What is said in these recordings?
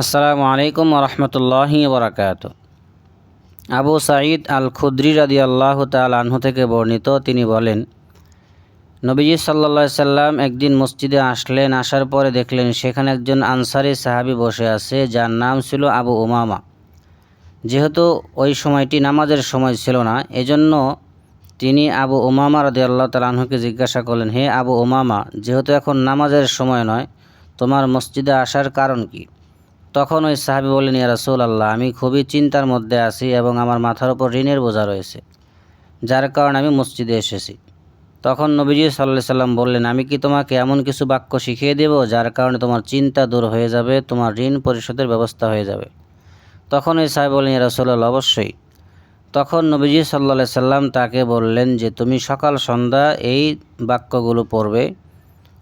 আসসালামু আলাইকুম রহমতুল্লাহি বরাকাত আবু সাঈদ আল খুদ্রি রাদি আল্লাহ আনহু থেকে বর্ণিত, তিনি বলেন, নবীজি সাল্লা সাল্লাম একদিন মসজিদে আসলেন, আসার পরে দেখলেন সেখানে একজন আনসারি সাহাবি বসে আছে, যার নাম ছিল আবু উমামা। যেহেতু ওই সময়টি নামাজের সময় ছিল না, এজন্য তিনি আবু উমামা রদি আল্লাহ তালাহুকে জিজ্ঞাসা করলেন, হে আবু উমামা, যেহেতু এখন নামাজের সময় নয়, তোমার মসজিদে আসার কারণ কি? তখন ওই সাহাবি বললেন, ইয়া রাসূল আল্লাহ আমি খুবই চিন্তার মধ্যে আছি এবং আমার মাথার উপর ঋণের বোঝা রয়েছে, যার কারণে আমি মসজিদে এসেছি। তখন নবীজি সাল্লাহ সাল্লাম বললেন, আমি কি তোমাকে এমন কিছু বাক্য শিখিয়ে দেব, যার কারণে তোমার চিন্তা দূর হয়ে যাবে, তোমার ঋণ পরিশোধের ব্যবস্থা হয়ে যাবে? তখন ওই সাহেব বললেন রাসূলুল্লাহ, অবশ্যই। তখন নবীজি সাল্লা সাল্লাম তাকে বললেন যে, তুমি সকাল সন্ধ্যা এই বাক্যগুলো পড়বে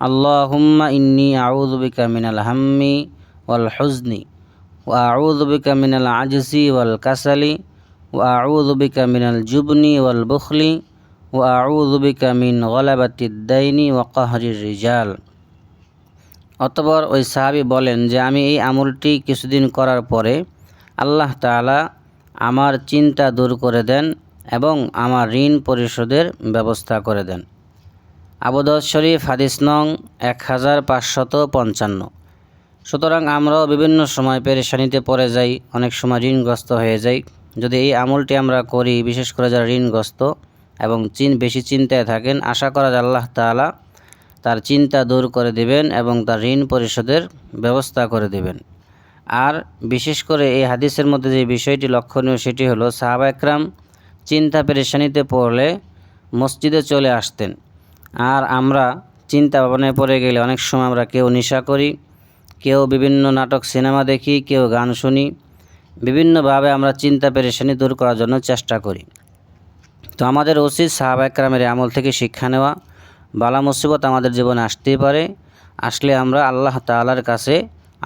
আল্লাহ আল্লাহুম্মা ইন্নি আউযুবিকা মিনাল হাম্মি ওয়াল হুজনি। মিনাল আজসি ওয়াল কাসালি ওয়া আউযুবিকা মিনাল জুবনি ওয়াল বুখলি ওয়া আউযুবিকা মিন গলাবাতিদ দাইনি ওয়া রিজাল অতপর ওই সাহাবি বলেন যে, আমি এই আমলটি কিছুদিন করার পরে আল্লাহ তাআলা আমার চিন্তা দূর করে দেন এবং আমার ঋণ পরিশোধের ব্যবস্থা করে দেন। আবুদত শরীফ হাদিস নং এক হাজার পাঁচশত পঞ্চান্ন। সুতরাং আমরাও বিভিন্ন সময় পেরেশানিতে পড়ে যাই, অনেক সময় ঋণগ্রস্ত হয়ে যাই। যদি এই আমলটি আমরা করি, বিশেষ করে যারা ঋণগ্রস্ত এবং চিন বেশি চিন্তায় থাকেন, আশা করা যায় আল্লাহ তাআলা তার চিন্তা দূর করে দিবেন এবং তার ঋণ পরিশোধের ব্যবস্থা করে দিবেন। আর বিশেষ করে এই হাদিসের মধ্যে যে বিষয়টি লক্ষণীয়, সেটি হলো, সাহাবা একরাম চিন্তা পেরেশানিতে পড়লে মসজিদে চলে আসতেন। আর আমরা চিন্তা ভাবনায় পড়ে গেলে অনেক সময় আমরা কেউ নেশা করি কেউ বিভিন্ন নাটক, সিনেমা দেখি, কেউ গান শুনি। বিভিন্নভাবে আমরা চিন্তা, পেরেশানি দূর করার জন্য চেষ্টা করি। তো আমাদের উচিত সাহাবা একরামের আমল থেকে শিক্ষা নেওয়া, বালা মুসিবত আমাদের জীবনে আসতেই পারে। আসলে আমরা আল্লাহ তালার কাছে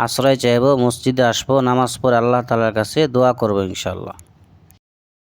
আশ্রয় চাইব, মসজিদে আসব, নামাজ পড়ে আল্লাহ তালার কাছে দোয়া করব ইনশাল্লাহ